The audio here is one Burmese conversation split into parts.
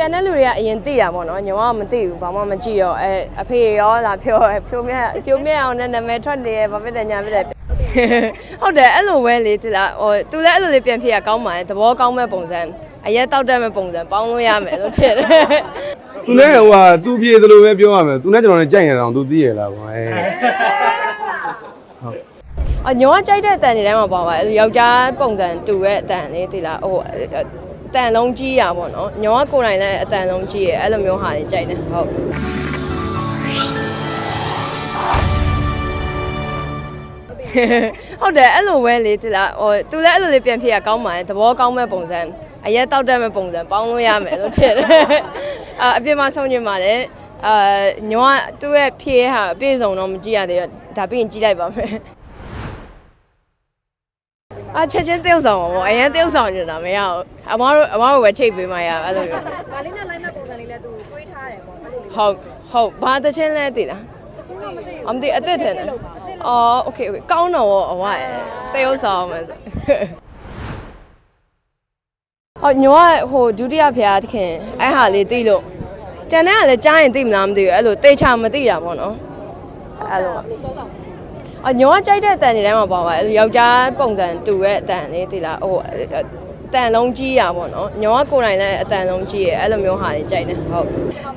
ကျန်တဲ့လူတွေကအရင်သိတာပေါ့နော်ညီမကမသိဘူးဘာမှမကြည့်တော့အဲအဖေရောလာပြောတယ်ဖြိုးမြက်ဖြိုးမြက်အောင်နဲ့နာမည်ထွက်နေရဘာဖြစ်တယ်ညာဖြစ်တယ်ဟုတ်တယ်အဲ့လိုပဲလေဒီလားဟိုသူလည်းအဲ့လိုလေးပြန်ဖြစ်ရကောင်းပါတယ်သဘောကောင်းမဲ့ပုံစံအရက်တောက်တတ်မဲ့ပုံစံပေါင်းလို့ရမယ်လို့ထင်တယ်သူလည်းဟိုဟာသူပြေသလိုပဲပြောရမယ်သူနဲ့ကျွန်တော်နဲ့ကြိုက်နေတယ်အောင်သူသိရလားကွာအဲအညောကကြိုက်တဲ့အတန်တွေတိုင်းမှာပါပါအဲ့လိုယောက်ျားပုံစံတူတဲ့အတန်လေးဒီလားဟိုအ တန်လုံးကြီးရပါတော့ညောကကိုယ်တိုင်လည်းအတန်လုံးကြီးရအဲ့လိုမျိုးဟာတွေကြိုက်တယ်ဟုတ်ဟုတ်တယ်အဲ့လိုပဲလေဒီလားဟိုသူလည်းအဲ့လိုလေးပြန်ဖြစ်ရကောင်းပါတယ်သဘောကောင်းမဲ့ပုံစံအရက်တောက်တတ်မဲ့ပုံစံပေါင်းလို့ရမယ်လို့ထင်တယ်အာအပြင်မှာဆုံးညင်ပါတယ်အာညောကသူ့ရဲ့ဖြေဟာအပြည့်စုံတော့မကြည့်ရသေးတော့ဒါပြီးရင်ကြည့်လိုက်ပါမယ် အာချက်ချင်းတယောက်ဆောင်ပါဗောအရင်တယောက်ဆောင်နေတာမရဘူးအမတို့အမတို့ပဲချိတ်ပေးမှရအဲ့လိုမျိုးဗာလေးနဲ့ line map ပုံစံလေးလည်းသူတွေးထားတယ်ပေါ့အဲ့လိုလေးဟုတ်ဟုတ်ဘာတချင်းလဲသိလားအမဒီအသက်ထင်တယ်အော် okay okay ကောင်းတော့ရောအဝရဲ့တယောက်ဆောင်မယ်ဆိုအော်ညောဟိုဒုတိယဖျားသခင်အဲ့ဟာလေးသိလို့တန်တဲ့ကလည်းကြားရင်သိမလားမသိဘူးအဲ့လိုတေချာမသိတာပေါ့နော်အဲ့လိုပါ အညောကကြိုက်တဲ့အတန်တွေတိုင်းမှာပါပါအဲ့လိုယောက်ျားပုံစံတူတဲ့အတန်လေးဒီလားဟိုအတန်လုံးကြီးရပါတော့ညောကကိုယ်တိုင်လည်းအတန်လုံးကြီးရအဲ့လိုမျိုးဟာတွေကြိုက်တယ်ဟုတ်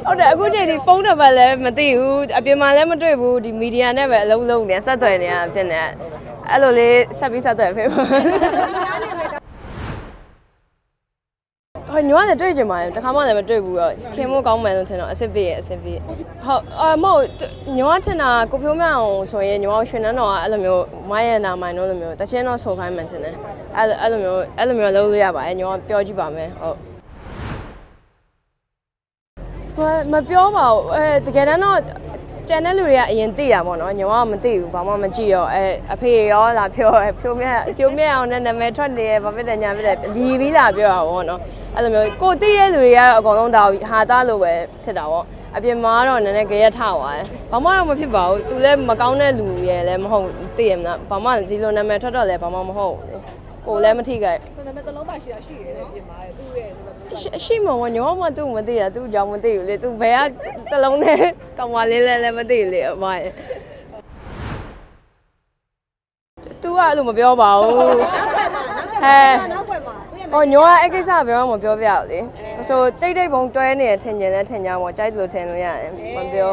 ဟုတ်တယ်အခုချိန်ဒီဖုန်းနံပါတ်လည်းမသိဘူးအပြင်မှာလည်းမတွေ့ဘူးဒီမီဒီယာနဲ့ပဲအလုံးလုံးနေဆက်သွယ်နေရဖြစ်နေအဲ့လိုလေးဆက်ပြီးဆက်သွယ်ဖေးပါ ဟိုညောကလည်းတွေ့ကြမှာတခါမှလည်းမတွေ့ဘူးတော့ခင်မို့ကောင်းမယ်လို့ထင်တော့အစ်စ်ပြည့်ရဲ့အစ်စ်ပြည့်ဟုတ်အမဟုတ်ညောကထင်တာကိုဖြိုးမအောင်ဆိုရင်ညောကရွှေနန်းတော်ကအဲ့လိုမျိုးမိုင်းရနာမိုင်းတို့လိုမျိုးတချင်းတော့ဆိုခိုင်းမှထင်တယ်အဲ့လိုအဲ့လိုမျိုးအဲ့လိုမျိုးလုပ်လို့ရပါတယ်ညောကပြောကြည့်ပါမယ်ဟုတ်မမပြောပါဘူးအဲတကယ်တမ်းတော့ ကျန်တဲ့လူတွေကအရင်သိတာပေါ့နော်ညီမကမသိဘူးဘာမှမကြည့်တော့အဲအဖေရောလာပြောတယ်ဖြိုးမြက်ဖြိုးမြက်အောင်နဲ့နာမည်ထွက်နေရဘာဖြစ်တယ်ညာဖြစ်တယ်လီပြီးလာပြောတာပေါ့နော်အဲ့လိုမျိုးကိုသိတဲ့လူတွေကတော့အကုန်လုံးဒါဟာသားလို့ပဲဖြစ်တာပေါ့အပြင်မှာကတော့နည်းနည်းကြရက်ထသွားတယ်ဘာမှတော့မဖြစ်ပါဘူးသူလည်းမကောင်းတဲ့လူရဲ့လည်းမဟုတ်သိရမလားဘာမှဒီလိုနာမည်ထွက်တော့လည်းဘာမှမဟုတ်ဘူးလေ ကိုလည်းမထိခိုက်။ဒါပေမဲ့တလုံးပါရှိတာရှိတယ်တဲ့ပြင်ပါတဲ့သူ့ရဲ့ရှိရှိမဝညောမသူ့မသိတာသူ့ကြောင့်မသိဘူးလေသူဘယ်ကတလုံးနဲ့ကောင်မလေးလဲလည်းမသိလေအမရဲ့သူကအဲ့လိုမပြောပါဘူးဟဲ့နောက်ွယ်မှာသူ့ရဲ့ဟောညောကအဲ့ကိစ္စဘယ်မှမပြောပြဘူးလေဆိုတိတ်တိတ်ပုံတွဲနေရထင်ကျင်လဲထင်ကြမှာကြိုက်လို့ထင်လို့ရတယ်မပြော